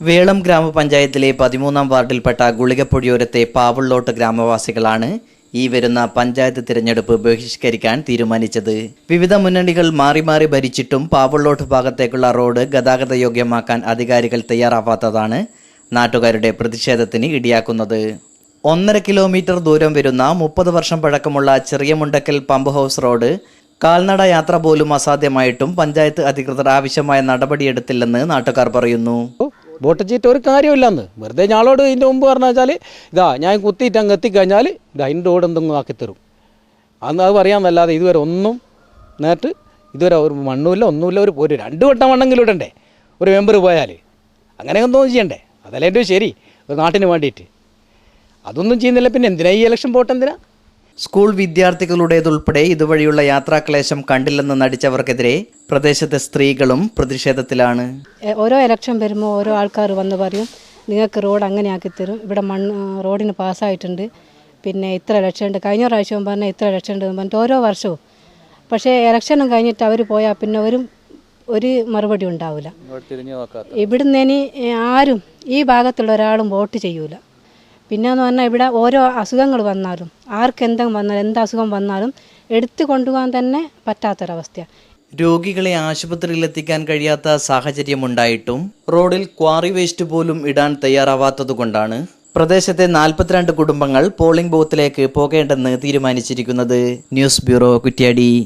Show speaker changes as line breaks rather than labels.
വേളം ഗ്രാമപഞ്ചായത്തിലെ പതിമൂന്നാം വാർഡിൽപ്പെട്ട ഗുളികപ്പൊഴിയോരത്തെ പാവുള്ളോട്ട് ഗ്രാമവാസികളാണ് ഈ വരുന്ന പഞ്ചായത്ത് തിരഞ്ഞെടുപ്പ് ബഹിഷ്കരിക്കാൻ തീരുമാനിച്ചത്. വിവിധ മുന്നണികൾ മാറി മാറി ഭരിച്ചിട്ടും പാവുള്ളോട്ട് ഭാഗത്തേക്കുള്ള റോഡ് ഗതാഗത യോഗ്യമാക്കാൻ അധികാരികൾ തയ്യാറാവാത്തതാണ് നാട്ടുകാരുടെ പ്രതിഷേധത്തിന് ഇടിയാക്കുന്നത്. ഒന്നര കിലോമീറ്റർ ദൂരം വരുന്ന മുപ്പത് വർഷം പഴക്കമുള്ള ചെറിയ മുണ്ടക്കൽ പമ്പ് ഹൗസ് റോഡ് കാൽനട യാത്ര പോലും അസാധ്യമായിട്ടും പഞ്ചായത്ത് അധികൃതർ ആവശ്യമായ നടപടിയെടുത്തില്ലെന്ന് നാട്ടുകാർ പറയുന്നു.
വോട്ട് ചെയ്തിട്ട് ഒരു കാര്യമില്ലെന്ന് വെറുതെ ഞാളോട് ഇതിന്റെ മുമ്പ് പറഞ്ഞു വെച്ചാൽ ഇതാ ഞാൻ കുത്തിയിട്ട് അങ്ങ് എത്തിക്കഴിഞ്ഞാൽ ഇതാ അതിന്റെ റോഡ് എന്തെങ്കിലും ആക്കിത്തരും അന്ന് അത് പറയാമെന്നല്ലാതെ ഇതുവരെ ഒന്നും നേരിട്ട് ഇതുവരെ ഒരു മണ്ണുമില്ല ഒന്നുമില്ല ഒരു ഒരു രണ്ട് വട്ടം മണ്ണെങ്കിലും ഇടണ്ടേ? ഒരു മെമ്പർ പോയാൽ അങ്ങനെയൊന്നും ചെയ്യണ്ടേ? അതല്ലേ എന്റെ ശരി. ഒരു നാട്ടിന് വേണ്ടിയിട്ട്. അതൊന്നും ചെയ്യുന്നില്ല. പിന്നെ എന്തിനാ ഈ ഇലക്ഷൻ വോട്ട് എന്തിനാ
സ്കൂൾ വിദ്യാർത്ഥികളുടേതുൾപ്പെടെ ഇതുവഴിയുള്ള യാത്രാക്ലേശം കണ്ടില്ലെന്ന് നടിച്ചവർക്കെതിരെ പ്രദേശത്തെ സ്ത്രീകളും പ്രതിഷേധത്തിലാണ്.
ഓരോ ഇലക്ഷൻ വരുമ്പോൾ ഓരോ ആൾക്കാർ വന്ന് പറയും നിങ്ങൾക്ക് റോഡ് അങ്ങനെ ആക്കി തരും. ഇവിടെ മണ്ണ് റോഡിന് പാസ്സായിട്ടുണ്ട് പിന്നെ ഇത്ര ലക്ഷം ഉണ്ട്. കഴിഞ്ഞ പ്രാവശ്യവും പറഞ്ഞാൽ ഇത്ര ലക്ഷം ഉണ്ട് എന്ന് പറഞ്ഞിട്ട് ഓരോ വർഷവും. പക്ഷേ ഇലക്ഷനും കഴിഞ്ഞിട്ട് അവർ പോയാൽ പിന്നെ ഒരു ഒരു മറുപടി ഉണ്ടാവില്ല ഇവിടുന്ന് ഇനി ആരും ഈ ഭാഗത്തുള്ള ഒരാളും വോട്ട് ചെയ്യൂല. പിന്നെ എന്ന് പറഞ്ഞാൽ ഇവിടെ ഓരോ അസുഖങ്ങൾ വന്നാലും ആർക്കെന്തെങ്കിലും വന്നാലും എന്ത് അസുഖം വന്നാലും എടുത്തു കൊണ്ടുപോകാൻ തന്നെ പറ്റാത്തൊരവസ്ഥയാണ്
രോഗികളെ ആശുപത്രിയിൽ എത്തിക്കാൻ കഴിയാത്ത സാഹചര്യമുണ്ടായിട്ടും റോഡിൽ ക്വാറി വേസ്റ്റ് പോലും ഇടാൻ തയ്യാറാവാത്തതുകൊണ്ടാണ് പ്രദേശത്തെ നാൽപ്പത്തിരണ്ട് കുടുംബങ്ങൾ പോളിംഗ് ബൂത്തിലേക്ക് പോകേണ്ടെന്ന് തീരുമാനിച്ചിരിക്കുന്നത്. News bureau Kuttiady.